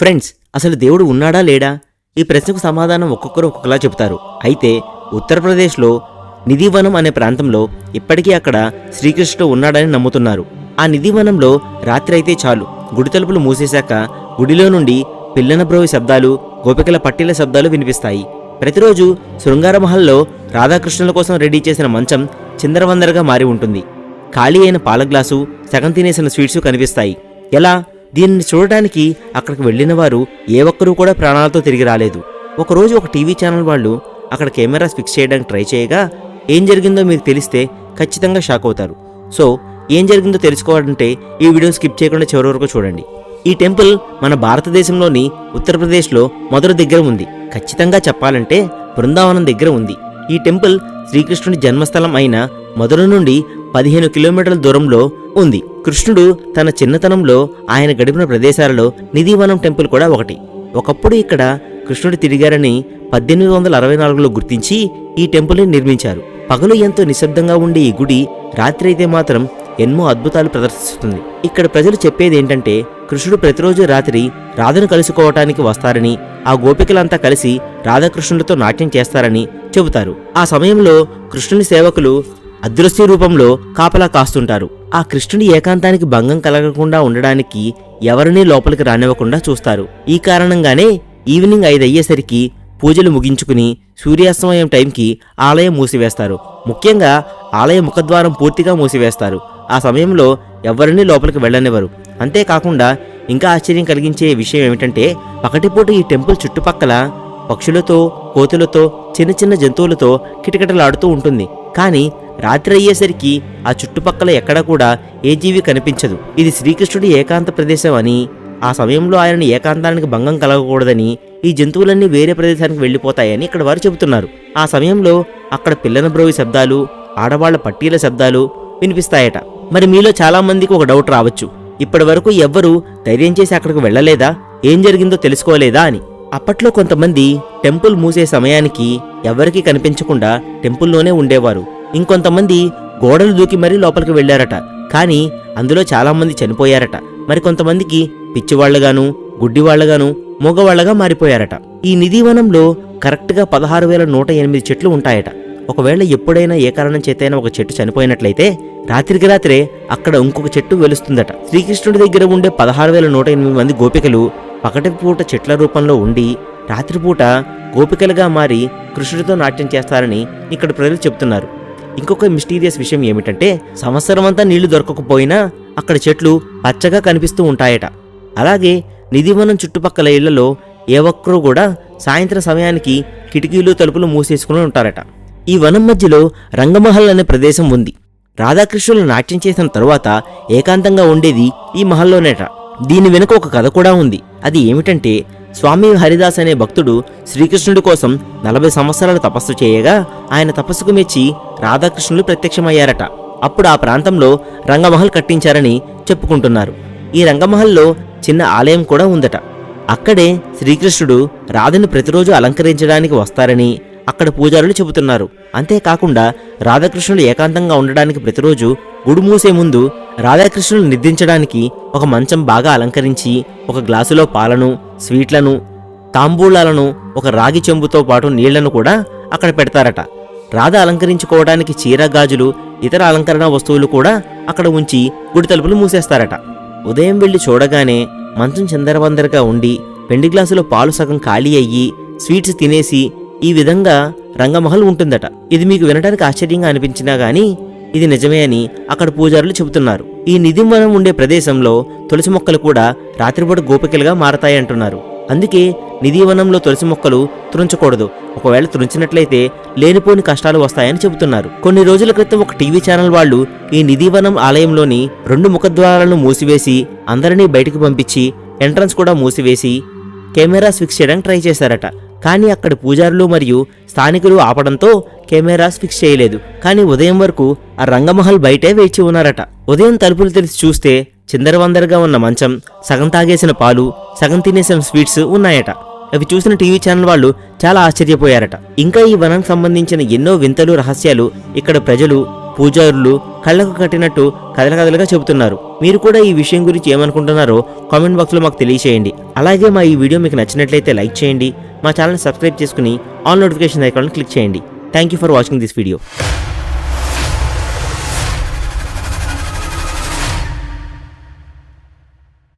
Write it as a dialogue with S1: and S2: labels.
S1: Friends అసలు దేవుడు ఉన్నాడా లేడా? ఈ ప్రశ్నకు సమాధానం ఒక్కొక్కరు ఒక్కొక్కలా చెబుతారు. అయితే ఉత్తరప్రదేశ్లో నిధివనం అనే ప్రాంతంలో ఇప్పటికీ అక్కడ శ్రీకృష్ణుడు ఉన్నాడని నమ్ముతున్నారు. ఆ నిధివనంలో రాత్రి అయితే చాలు. గుడి తలుపులు మూసేశాక గుడిలో నుండి పిల్లన బ్రోవి శబ్దాలు గోపికల పట్టీల శబ్దాలు వినిపిస్తాయి. ప్రతిరోజు శృంగారమహల్లో రాధాకృష్ణుల కోసం రెడీ చేసిన మంచం చిందరవందరగా మారి ఉంటుంది. ఖాళీ అయిన పాల గ్లాసు సగం తినేసిన స్వీట్స్ కనిపిస్తాయి. ఎలా? దీనిని చూడడానికి అక్కడికి వెళ్ళిన వారు ఏ ఒక్కరూ కూడా ప్రాణాలతో తిరిగి రాలేదు. ఒకరోజు ఒక టీవీ ఛానల్ వాళ్ళు అక్కడ కెమెరాస్ ఫిక్స్ చేయడానికి ట్రై చేయగా ఏం జరిగిందో మీకు తెలిస్తే ఖచ్చితంగా షాక్ అవుతారు. సో ఏం జరిగిందో తెలుసుకోవాలంటే ఈ వీడియో స్కిప్ చేయకుండా చివరి వరకు చూడండి. ఈ టెంపుల్ మన భారతదేశంలోని ఉత్తరప్రదేశ్లో మొదటి దగ్గర ఉంది. ఖచ్చితంగా చెప్పాలంటే బృందావనం దగ్గర ఉంది. ఈ టెంపుల్ శ్రీకృష్ణుడి జన్మస్థలం అయిన మధుర నుండి పదిహేను కిలోమీటర్ల దూరంలో ఉంది. కృష్ణుడు తన చిన్నతనంలో ఆయన గడిపిన ప్రదేశాలలో నిధివనం టెంపుల్ కూడా ఒకటి. ఒకప్పుడు ఇక్కడ కృష్ణుడు తిరిగారని పద్దెనిమిది వందల అరవై నాలుగులో గుర్తించి ఈ టెంపుల్ని నిర్మించారు. పగలు ఎంతో నిశ్శబ్దంగా ఉండే ఈ గుడి రాత్రి అయితే మాత్రం ఎన్నో అద్భుతాలు ప్రదర్శిస్తుంది. ఇక్కడ ప్రజలు చెప్పేది ఏంటంటే కృష్ణుడు ప్రతిరోజు రాత్రి రాధను కలుసుకోవటానికి వస్తారని ఆ గోపికలంతా కలిసి రాధాకృష్ణులతో నాట్యం చేస్తారని చెబుతారు. ఆ సమయంలో కృష్ణుని సేవకులు అదృశ్య రూపంలో కాపలా కాస్తుంటారు. ఆ కృష్ణుడి ఏకాంతానికి భంగం కలగకుండా ఉండడానికి ఎవరినీ లోపలికి రానివ్వకుండా చూస్తారు. ఈ కారణంగానే ఈవినింగ్ ఐదు అయ్యేసరికి పూజలు ముగించుకుని సూర్యాస్తమయం టైంకి ఆలయం మూసివేస్తారు. ముఖ్యంగా ఆలయ ముఖద్వారం పూర్తిగా మూసివేస్తారు. ఆ సమయంలో ఎవరినీ లోపలికి వెళ్ళనివ్వరు. అంతేకాకుండా ఇంకా ఆశ్చర్యం కలిగించే విషయం ఏమిటంటే పకటిపూట ఈ టెంపుల్ చుట్టుపక్కల పక్షులతో కోతులతో చిన్న చిన్న జంతువులతో కిటకిటలాడుతూ ఉంటుంది. కానీ రాత్రి అయ్యేసరికి ఆ చుట్టుపక్కల ఎక్కడా కూడా ఏ జీవి కనిపించదు. ఇది శ్రీకృష్ణుడి ఏకాంత ప్రదేశం అని ఆ సమయంలో ఆయన ఏకాంతానికి భంగం కలగకూడదని ఈ జంతువులన్నీ వేరే ప్రదేశానికి వెళ్ళిపోతాయని ఇక్కడ వారు చెబుతున్నారు. ఆ సమయంలో అక్కడ పిల్లన బ్రోవి శబ్దాలు ఆడవాళ్ళ పట్టీల శబ్దాలు వినిపిస్తాయట. మరి మీలో చాలామందికి ఒక డౌట్ రావచ్చు. ఇప్పటి వరకు ఎవ్వరూ ధైర్యం చేసి అక్కడికి వెళ్ళలేదా? ఏం జరిగిందో తెలుసుకోలేదా అని. అప్పట్లో కొంతమంది టెంపుల్ మూసే సమయానికి ఎవరికీ కనిపించకుండా టెంపుల్లోనే ఉండేవారు. ఇంకొంతమంది గోడలు దూకి మరీ లోపలికి వెళ్ళారట కానీ అందులో చాలామంది చనిపోయారట. మరి కొంతమందికి పిచ్చివాళ్ళుగాను గుడ్డివాళ్ళుగాను మూగవాళ్ళగా మారిపోయారట. ఈ నిధివనంలో కరెక్ట్గా పదహారు వేల నూట ఎనిమిది చెట్లు ఉంటాయట. ఒకవేళ ఎప్పుడైనా ఏ కారణం చేతైనా ఒక చెట్టు చనిపోయినట్లయితే రాత్రికి రాత్రే అక్కడ ఇంకొక చెట్టు వెలుస్తుందట. శ్రీకృష్ణుడి దగ్గర ఉండే పదహారు వేల నూట ఎనిమిది మంది గోపికలు పగటిపూట చెట్ల రూపంలో ఉండి రాత్రిపూట గోపికలుగా మారి కృష్ణుడితో నాట్యం చేస్తారని ఇక్కడ ప్రజలు చెప్తున్నారు. ఇంకొక మిస్టీరియస్ విషయం ఏమిటంటే సంవత్సరం అంతా నీళ్ళు దొరకకపోయినా అక్కడ చెట్లు పచ్చగా కనిపిస్తూ ఉంటాయట. అలాగే నిధివనం చుట్టుపక్కల ఇళ్ళలో ఏ ఒక్కరూ కూడా సాయంత్రం సమయానికి కిటికీలు తలుపులు మూసేసుకుని ఉంటారట. ఈ వనం మధ్యలో రంగమహల్ అనే ప్రదేశం ఉంది. రాధాకృష్ణులు నాట్యం చేసిన తరువాత ఏకాంతంగా ఉండేది ఈ మహల్లోనేట. దీని వెనుక ఒక కథ కూడా ఉంది. అది ఏమిటంటే స్వామి హరిదాస్ అనే భక్తుడు శ్రీకృష్ణుడి కోసం నలభై సంవత్సరాలు తపస్సు చేయగా ఆయన తపస్సుకు మెచ్చి రాధాకృష్ణులు ప్రత్యక్షమయ్యారట. అప్పుడు ఆ ప్రాంతంలో రంగమహల్ కట్టించారని చెప్పుకుంటున్నారు. ఈ రంగమహల్లో చిన్న ఆలయం కూడా ఉందట. అక్కడే శ్రీకృష్ణుడు రాధను ప్రతిరోజు అలంకరించడానికి వస్తారని అక్కడ పూజారులు చెబుతున్నారు. అంతేకాకుండా రాధాకృష్ణులు ఏకాంతంగా ఉండడానికి ప్రతిరోజు గుడి మూసే ముందు రాధాకృష్ణులు నిద్రించడానికి ఒక మంచం బాగా అలంకరించి ఒక గ్లాసులో పాలను స్వీట్లను తాంబూలాలను ఒక రాగి చెంబుతో పాటు నీళ్ళను కూడా అక్కడ పెడతారట. రాధ అలంకరించుకోవడానికి చీర గాజులు ఇతర అలంకరణ వస్తువులు కూడా అక్కడ ఉంచి గుడి తలుపులు మూసేస్తారట. ఉదయం వెళ్ళి చూడగానే మంచం చందరవందరగా ఉండి పెండి గ్లాసులో పాలు సగం ఖాళీ అయ్యి స్వీట్స్ తినేసి ఈ విధంగా రంగమహల్ ఉంటుందట. ఇది మీకు వినడానికి ఆశ్చర్యంగా అనిపించినా గానీ ఇది నిజమే అని అక్కడ పూజారులు చెబుతున్నారు. ఈ నిధివనం ఉండే ప్రదేశంలో తులసి మొక్కలు కూడా రాత్రిపూట గోపికలుగా మారతాయంటున్నారు. అందుకే నిధివనంలో తులసి మొక్కలు తురించకూడదు ఒకవేళ తురించినట్లయితే లేనిపోని కష్టాలు వస్తాయని చెబుతున్నారు. కొన్ని రోజుల క్రితం ఒక టీవీ ఛానల్ వాళ్ళు ఈ నిధివనం ఆలయంలోని రెండు ముఖద్వారాలను మూసివేసి అందరినీ బయటికి పంపించి ఎంట్రన్స్ కూడా మూసివేసి కెమెరాస్ ఫిక్స్ చేయడానికి ట్రై చేశారట. కానీ అక్కడ పూజారులు మరియు స్థానికులు ఆపడంతో కెమెరాస్ ఫిక్స్ చేయలేదు. కానీ ఉదయం వరకు ఆ రంగమహల్ బయటే వేచి ఉన్నారట. ఉదయం తలుపులు తెరిచి చూస్తే చిందరవందరగా ఉన్న మంచం సగం తాగేసిన పాలు సగం తినేసిన స్వీట్స్ ఉన్నాయట. అవి చూసిన టీవీ ఛానల్ వాళ్ళు చాలా ఆశ్చర్యపోయారట. ఇంకా ఈ వనానికి సంబంధించిన ఎన్నో వింతలు రహస్యాలు ఇక్కడ ప్రజలు పూజారులు కళ్ళకు కట్టినట్టు కథల కథలుగా చెబుతున్నారు. మీరు కూడా ఈ విషయం గురించి ఏమనుకుంటున్నారో కామెంట్ బాక్స్లో మాకు తెలియచేయండి. అలాగే మా ఈ వీడియో మీకు నచ్చినట్లయితే లైక్ చేయండి మా ఛానల్ సబ్స్క్రైబ్ చేసుకుని ఆల్ నోటిఫికేషన్ ఐకాన్ క్లిక్ చేయండి. Thank you for watching this video